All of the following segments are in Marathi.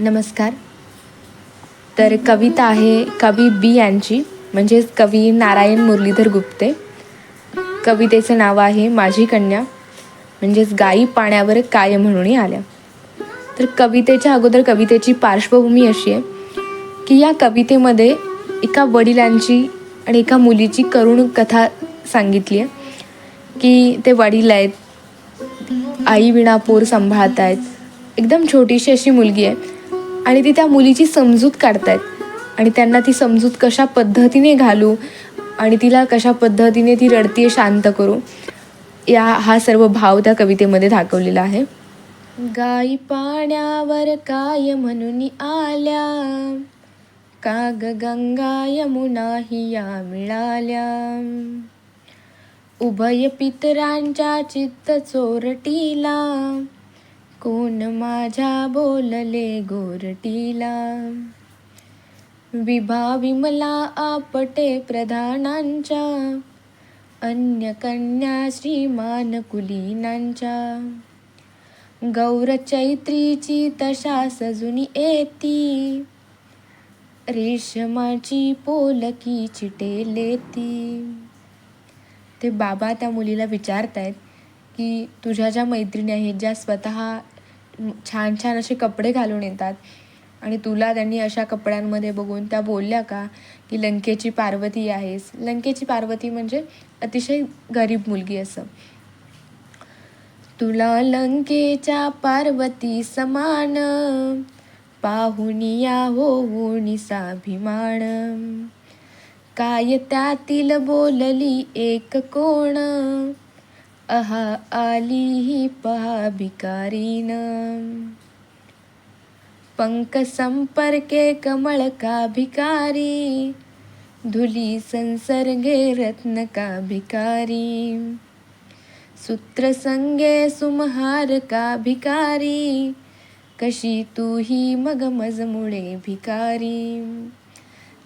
नमस्कार. तर कविता आहे कवी बी यांची म्हणजेच कवी नारायण मुरलीधर गुप्ते. कवितेचं नाव आहे माझी कन्या म्हणजेच गायी पाण्यावर काय म्हणून आल्या. तर कवितेच्या अगोदर कवितेची पार्श्वभूमी अशी आहे की या कवितेमध्ये एका वडिलांची आणि एका मुलीची करुण कथा सांगितली आहे की ते वडील आहेत आई विणा पोर सांभाळत आहेत एकदम छोटीशी अशी मुलगी आहे. आणि ती त्या मुलीची समजूत काढतायत. आणि त्यांना ती समजूत कशा पद्धतीने घालू आणि तिला कशा पद्धतीने ती रडतीये शांत करू या हा सर्व भाव त्या कवितेमध्ये दाखवलेला आहे. गाई पाण्यावर काय म्हणून आल्या? काग गंगा यमुना हिया मिळाल्या. उभय पितरांच्या चित्त चोरटीला. कोण माझ्या बोलले गोरटीला? विभा विमला आपटे प्रधानांच्या अन्य कन्या श्रीमान कुलीनांच्या. गौर चैत्रीची तशा सजुनी येती रेशमाची पोलकी चिटेले ती ते बाबा त्या मुलीला विचारतायत की तुझ्या ज्या मैत्रिणी आहेत ज्या स्वतः छान छान असे कपडे घालून येतात. आणि तुला त्यांनी अशा कपड्यांमध्ये बघून त्या बोलल्या का? की लंकेची पार्वती आहेस. लंकेची पार्वती म्हणजे अतिशय गरीब मुलगी असं. तुला लंकेच्या पार्वती समान. पाहुनिया होऊन साभिमान काय त्यातील बोलली एक कोण? अहा आली ही पहा भिकारीन. पंक संपर्के कमळ का भिकारी. धुली संसर्गे रत्न का भिकारी. सूत्र संगे सुमहार का भिकारी. कशी तू ही मग मजमुळे भिकारी.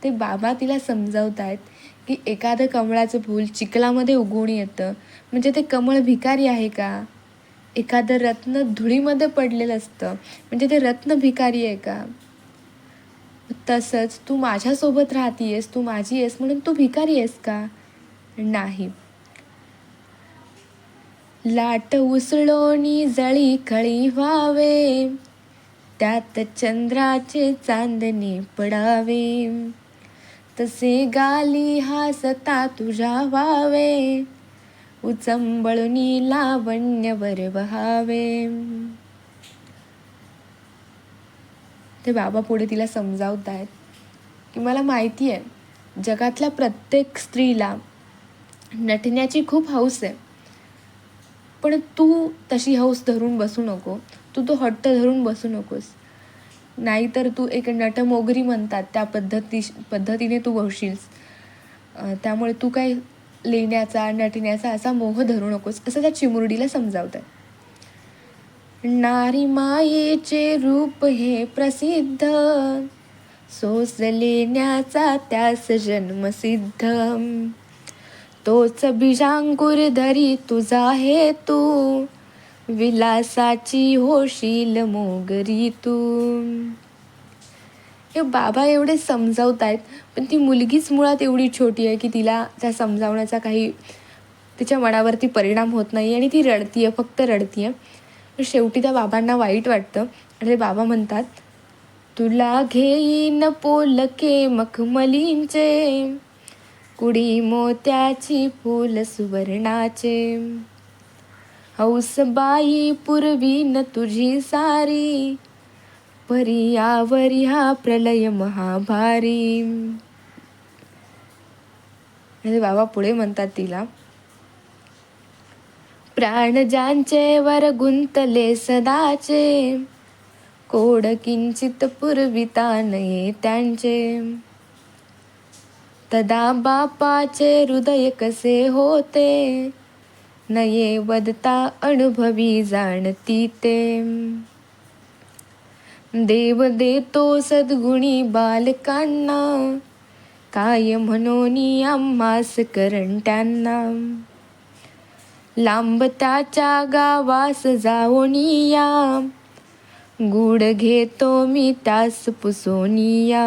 ते बाबा तिला समजावत आहेत की एखादं कमळाचं फूल चिखलामध्ये उगवून येतं. म्हणजे ते कमळ भिकारी आहे का? एखादं रत्न धुळीमध्ये पडलेलं असतं. म्हणजे ते रत्न भिकारी आहे का? तसंच तू माझ्यासोबत राहतीयस तू माझी आहेस म्हणून तू भिकारी आहेस का? नाही. लाट उसळोनी जळी खळी व्हावे. त्यात चंद्राचे चांदणे पडावे. तसे गाली हासता तुझ्या व्हावे उचंबळुनी लावण्यवर बहावे. ते बाबा पुढे तिला समजावत आहेत की मला माहिती आहे जगातल्या प्रत्येक स्त्रीला नटण्याची खूप हौस आहे. पण तू तशी हौस धरून बसू नको. तू तो हट्ट धरून बसू नकोस. नाहीतर तू एक नटमोगरी म्हणतात त्या पद्धती पद्धतीने तू बसशील त्यामुळे तू काय लेण्याचा नटण्याचा असा मोह धरू नकोस असं त्या चिमुरडीला समजावत आहे नारी मायेचे रूप हे प्रसिद्ध सोस लेण्याचा त्यास जन्मसिद्ध तोच बिजांकुर धरी तुझा हे तू विलासाची होशील मोगरी तू. हे बाबा एवढे समजावत आहेत पण ती मुलगीच मुळात एवढी छोटी आहे की तिला त्या समजावण्याचा काही तिच्या मनावरती परिणाम होत नाही आणि ती रडतीये फक्त रडतीये. शेवटी त्या बाबांना वाईट वाटतं. आणि ते बाबा म्हणतात तुला घेईन पोलके मखमलींचे कुडी मोत्याची फूल सुवर्णाचे. हौसबाई पूर्वी न तुझी सारी. पर्यावरी हा प्रलय महाभारी. म्हणजे बाबा पुढे म्हणतात तिला. प्राण ज्यांचे वर गुंतले सदाचे कोड किंचित पूर्विता नये त्यांचे. तदा बापाचे हृदय कसे होते नये वदता अनुभवी जाणती ते. देव देतो सद्गुणी बालकांना काय म्हणून आम्हास करंट्यांना लांब त्याच्या गावास जाऊन या गुड घेतो मी त्यास पुसोनिया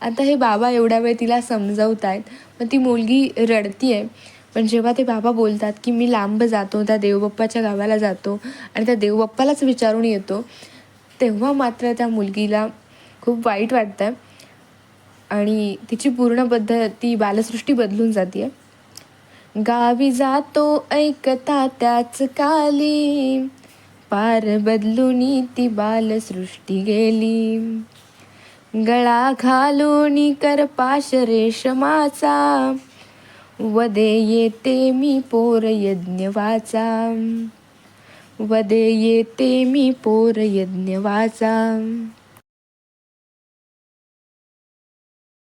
आता हे बाबा एवढ्या वेळ तिला समजवत आहेत मग ती मुलगी रडतीये. पण जेव्हा ते बाबा बोलतात की मी लांब जातो त्या देवबाप्पाच्या गावाला जातो आणि त्या देवबाप्पालाच विचारून येतो तेव्हा मात्र त्या मुलगीला खूप वाईट वाटतं आणि तिची पूर्ण पद्धत ती बालसृष्टी बदलून जाते गावी जातो ऐकता त्याच काली पार बदलून ती बालसृष्टी गेली. गळा घालून करपाश रेशमाचा वदे येते मी पोर यज्ञ वाचा. वदे येते मी पोर यज्ञ वाचा.